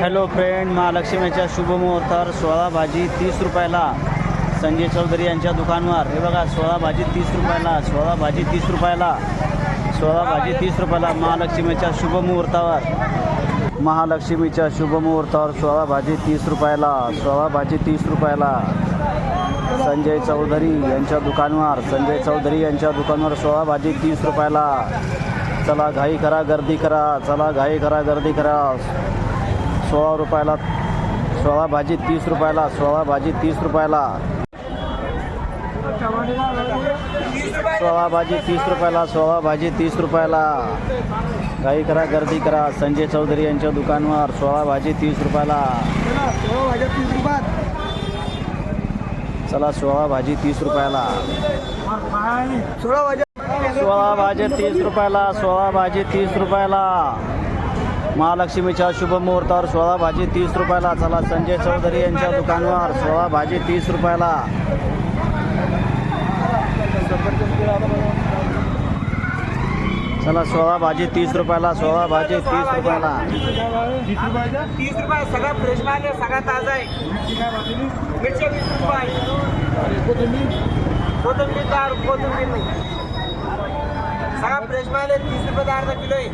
Hello friend महालक्ष्मीच्या शुभमुहूर्तावर सोळा भाजी तीस रुपयाला. संजय चौधरी यांच्या दुकानवर. हे बघा सोळा भाजी तीस रुपयाला सोळा भाजी तीस रुपयाला सोळा भाजी तीस रुपयाला महालक्ष्मीच्या शुभमुहूर्तावर महालक्ष्मीच्या शुभमुहूर्तावर सोळा भाजी तीस रुपयाला सोळा भाजी तीस रुपयाला. संजय चौधरी यांच्या दुकानवर संजय चौधरी यांच्या दुकानवर सोळा भाजी तीस रुपयाला. चला घाई करा गर्दी करा चला घाई करा गर्दी करा. सोळा रुपयाला सोळा भाजी तीस रुपयाला सोळा भाजी तीस रुपयाला. सोळा भाजी तीस रुपयाला सोळा भाजी तीस रुपयाला. गाई करा गर्दी करा. संजय चौधरी यांच्या दुकानवर सोळा भाजी तीस रुपयाला. चला सोळा भाजी तीस रुपयाला. सोळा भाजी तीस रुपयाला सोळा भाजी तीस रुपयाला. महालक्ष्मीच्या शुभ मुहूर्तावर सोळा भाजी तीस रुपयाला चला. संजय चौधरी यांच्या दुकानावर सोळा भाजी तीस रुपयाला. चला सोळा भाजी तीस रुपयाला सोळा भाजी तीस रुपयाला. तीस रुपये सगळा फ्रेश माल आहे सगळा ताजा आहे. मिरची वीस रुपये. कोथिंबीर दहा कोथिंबीर नाही. सगळा फ्रेश माल आहे तीस रुपये अर्धा किलो आहे.